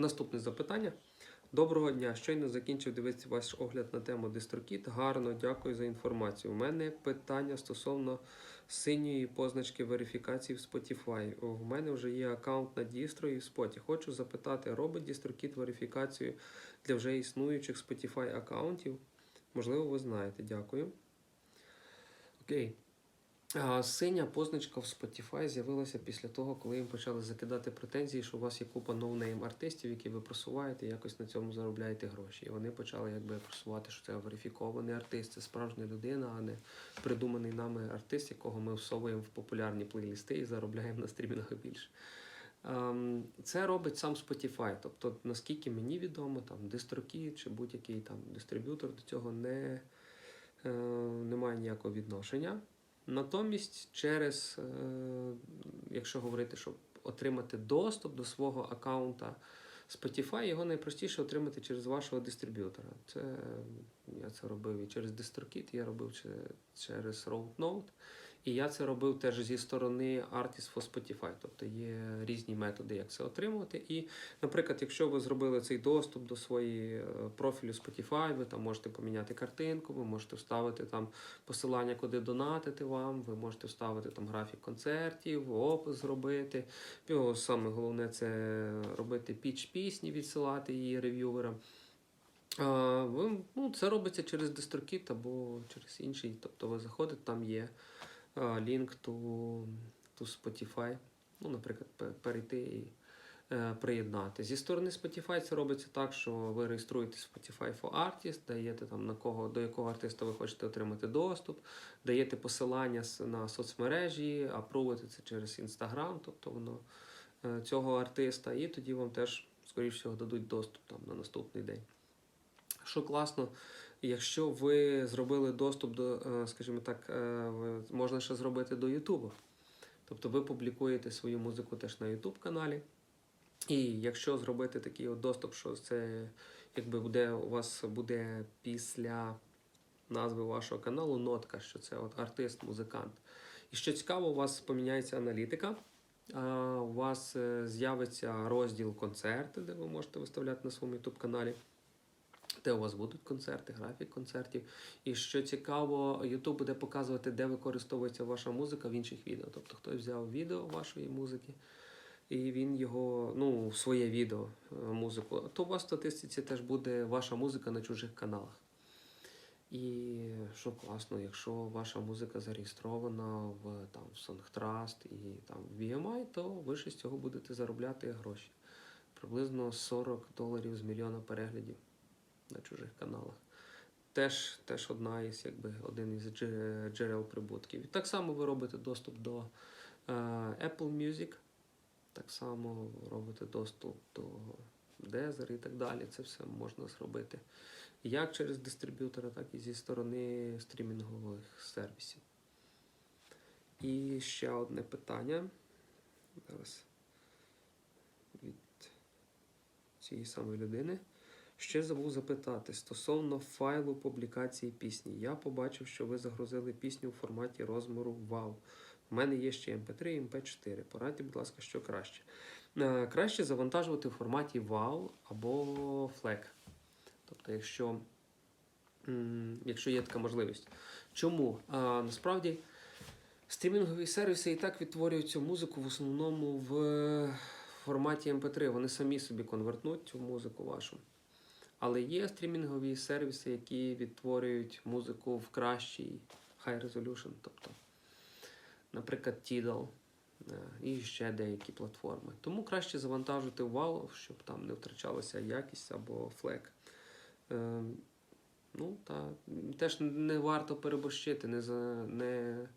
Наступне запитання. Доброго дня. Щойно закінчив дивитися ваш огляд на тему DistroKit. Гарно, дякую за інформацію. У мене питання стосовно синьої позначки верифікації в Spotify. У мене вже є аккаунт на Distro і в Spotify. Хочу запитати, робить DistroKit верифікацію для вже існуючих Spotify аккаунтів? Можливо, ви знаєте. Дякую. Окей. Синя позначка в Spotify з'явилася після того, коли їм почали закидати претензії, що у вас є купа ноунейм артистів, які ви просуваєте, і якось на цьому заробляєте гроші. І вони почали якби просувати, що це верифікований артист, це справжня людина, а не придуманий нами артист, якого ми всовуємо в популярні плейлісти і заробляємо на стрімінгах більше. Ем, Це робить сам Spotify. Тобто, наскільки мені відомо, там DistroKid чи будь-який там дистриб'ютор до цього не, е, не ніякого відношення. Натомість, через, е, якщо говорити, щоб отримати доступ до свого аккаунта Spotify, його найпростіше отримати через вашого дистриб'ютора. Це я це робив і через DistroKit, я робив че- через RoadNote. І я це робив теж зі сторони Artist for Spotify. Тобто є різні методи, як це отримувати. І, наприклад, якщо ви зробили цей доступ до своєї е, профілю Spotify, ви там можете поміняти картинку, ви можете вставити там посилання, куди донатити вам, ви можете вставити там графік концертів, опис зробити. Саме головне це робити піч пісні, відсилати її рев'юверам. Ну, це робиться через DistroKit або через інший. Тобто ви заходите, там є лінк to, to Spotify. Ну, наприклад, перейти і е, приєднати. Зі сторони Spotify це робиться так, що ви реєструєте Spotify for Artist, даєте там на кого, до якого артиста ви хочете отримати доступ, даєте посилання на соцмережі, апрувите це через Instagram, тобто воно е, цього артиста, і тоді вам теж, скоріш всього, дадуть доступ там на наступний день. Що класно, якщо ви зробили доступ до, е, скажімо так, е, можна ще зробити до Ютубу. Тобто ви публікуєте свою музику теж на YouTube каналі. І якщо зробити такий от доступ, що це якби буде у вас буде після назви вашого каналу нотка, що це от артист, музикант. І що цікаво, у вас поміняється аналітика. У вас е, з'явиться розділ концерти, де ви можете виставляти на своєму YouTube каналі. Де у вас будуть концерти, графік концертів. І що цікаво, YouTube буде показувати, де використовується ваша музика в інших відео. Тобто хтось взяв відео вашої музики, і він його, ну, своє відео е, музику. То у вас в статистиці теж буде ваша музика на чужих каналах. І що класно, якщо ваша музика зареєстрована в там в Songtrust і там в BMI, то ви ще з цього будете заробляти гроші. Приблизно 40 доларів з мільйона переглядів на чужих каналах. Теж, теж одна із, якби, один із джерел прибутків. І так само ви робите доступ до е, Apple Music, так само робите доступ до Deezer і так далі. Це все можна зробити як через дистриб'ютора, так і зі сторони стрімінгових сервісів. І ще одне питання. Зараз від цієї самої людини. Ще забув запитати стосовно файлу публікації пісні. Я побачив, що ви загрузили пісню у форматі розміру WAV. У мене є ще MP3 і MP4. Порадьте, будь ласка, що краще. Е, Краще завантажувати в форматі WAV або FLAC. Тобто, якщо, якщо є така можливість. Чому? Насправді стрімінгові сервіси і так відтворюють цю музику в основному в форматі MP3. Вони самі собі конвертнуть цю музику вашу. Але є стрімінгові сервіси, які відтворюють музику в кращий high resolution, тобто, наприклад, Tidal е, і ще деякі платформи. Тому краще завантажити в щоб там не втрачалася якість або флек. Е, ну, та, теж не варто переборщити, не, за, не,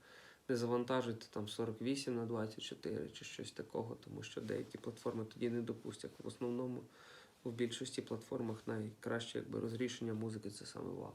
не завантажуйте там 48 на 24 чи щось такого, тому що деякі платформи тоді не допустять. В основному в більшості платформах найкраще якби, розрішення музики це саме WAV.